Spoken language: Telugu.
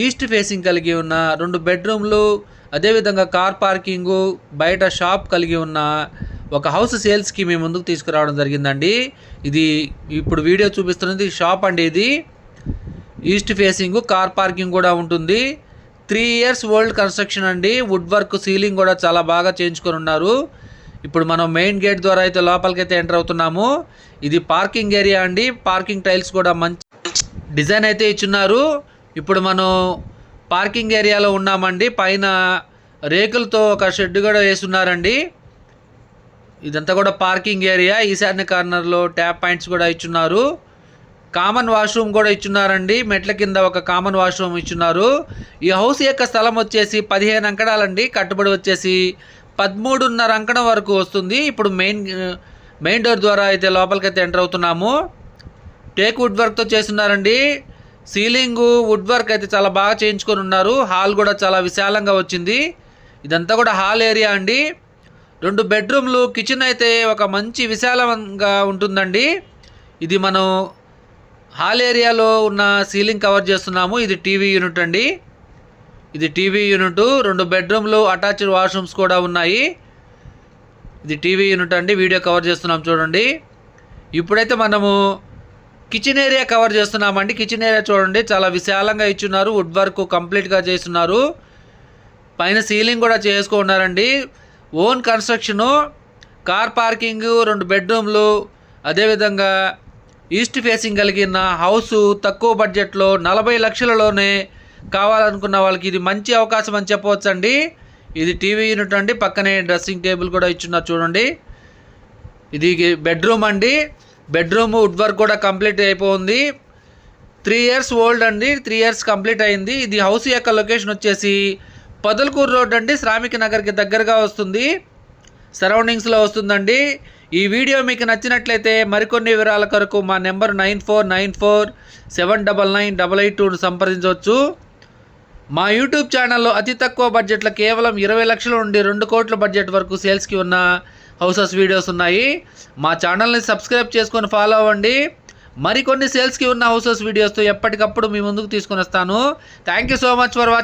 ఈస్ట్ ఫేసింగ్ కలిగి ఉన్న రెండు బెడ్రూమ్లు అదేవిధంగా కార్ పార్కింగు బయట షాప్ కలిగి ఉన్న ఒక హౌస్ సేల్స్కి మేము ముందుకు తీసుకురావడం జరిగిందండి. ఇది ఇప్పుడు వీడియో చూపిస్తున్నది షాప్ అండి ఇది. ఈస్ట్ ఫేసింగ్ కార్ పార్కింగ్ కూడా ఉంటుంది. త్రీ ఇయర్స్ ఓల్డ్ కన్స్ట్రక్షన్ అండి. వుడ్ వర్క్ సీలింగ్ కూడా చాలా బాగా చేయించుకొని ఉన్నారు. ఇప్పుడు మనం మెయిన్ గేట్ ద్వారా అయితే లోపలికైతే అయితే ఎంటర్ అవుతున్నాము. ఇది పార్కింగ్ ఏరియా అండి. పార్కింగ్ టైల్స్ కూడా మంచి డిజైన్ అయితే ఇచ్చున్నారు. ఇప్పుడు మనం పార్కింగ్ ఏరియాలో ఉన్నామండి. పైన రేకులతో ఒక షెడ్ కూడా వేసున్నారండి. ఇదంతా కూడా పార్కింగ్ ఏరియా. ఈశాన్య కార్నర్లో ట్యాప్ పాయింట్స్ కూడా ఇచ్చున్నారు. కామన్ వాష్రూమ్ కూడా ఇచ్చున్నారండి. మెట్ల కింద ఒక కామన్ వాష్రూమ్ ఇచ్చున్నారు. ఈ హౌస్ యొక్క స్థలం వచ్చేసి పదిహేను అంకడాలండి కట్టుబడి వచ్చేసి పదమూడున్నర అంకణం వరకు వస్తుంది. ఇప్పుడు మెయిన్ మెయిన్ డోర్ ద్వారా అయితే లోపలికైతే ఎంటర్ అవుతున్నాము. టేక్ వుడ్ వర్క్తో చేస్తున్నారండి. సీలింగ్ వుడ్ వర్క్ అయితే చాలా బాగా చేయించుకొని ఉన్నారు. హాల్ కూడా చాలా విశాలంగా వచ్చింది. ఇదంతా కూడా హాల్ ఏరియా అండి. రెండు బెడ్రూమ్లు కిచెన్ అయితే ఒక మంచి విశాలంగా ఉంటుందండి. ఇది మనం హాల్ ఏరియాలో ఉన్న సీలింగ్ కవర్ చేస్తున్నాము. ఇది టీవీ యూనిట్ అండి. ఇది టీవీ యూనిట్. రెండు బెడ్రూమ్లు అటాచ్డ్ వాష్రూమ్స్ కూడా ఉన్నాయి. ఇది టీవీ యూనిట్ అండి. వీడియో కవర్ చేస్తున్నాం చూడండి. ఇప్పుడైతే మనము కిచెన్ ఏరియా కవర్ చేస్తున్నామండి. కిచెన్ ఏరియా చూడండి చాలా విశాలంగా ఇచ్చున్నారు. వుడ్ వర్క్ కంప్లీట్గా చేస్తున్నారు. పైన సీలింగ్ కూడా చేసుకున్నారండి ఓన్ కన్స్ట్రక్షను కార్ పార్కింగ్ రెండు బెడ్రూమ్లు అదేవిధంగా ఈస్ట్ ఫేసింగ్ కలిగిన హౌస్ తక్కువ బడ్జెట్లో నలభై లక్షలలోనే కావాలనుకున్న వాళ్ళకి ఇది మంచి అవకాశం అని చెప్పవచ్చండి. ఇది టీవీ యూనిట్ అండి. పక్కనే డ్రెస్సింగ్ టేబుల్ కూడా ఇచ్చున్నారు చూడండి. ఇది బెడ్రూమ్ అండి. బెడ్రూమ్ వుడ్ వర్క్ కూడా కంప్లీట్ అయిపోయింది. త్రీ ఇయర్స్ ఓల్డ్ అండి త్రీ ఇయర్స్ కంప్లీట్ అయింది. ఇది హౌస్ యొక్క లొకేషన్ వచ్చేసి పొదలకూరు రోడ్ అండి శ్రామిక నగర్కి దగ్గరగా వస్తుంది. సరౌండింగ్స్లో వస్తుందండి. ఈ వీడియో మీకు నచ్చినట్లయితే మరికొన్ని వివరాల కొరకు మా number nine four nine four seven double nine double eight టూను సంప్రదించవచ్చు. మా యూట్యూబ్ ఛానల్లో అతి తక్కువ బడ్జెట్లో కేవలం ఇరవై లక్షల నుండి రెండు కోట్ల బడ్జెట్ వరకు సేల్స్కి ఉన్న హౌసెస్ వీడియోస్ ఉన్నాయి. మా ఛానల్ని సబ్స్క్రైబ్ చేసుకొని ఫాలో అవ్వండి. మరికొన్ని సేల్స్కి ఉన్న హౌసెస్ వీడియోస్తో ఎప్పటికప్పుడు మీ ముందుకు తీసుకొని వస్తాను. Thank you so much for watching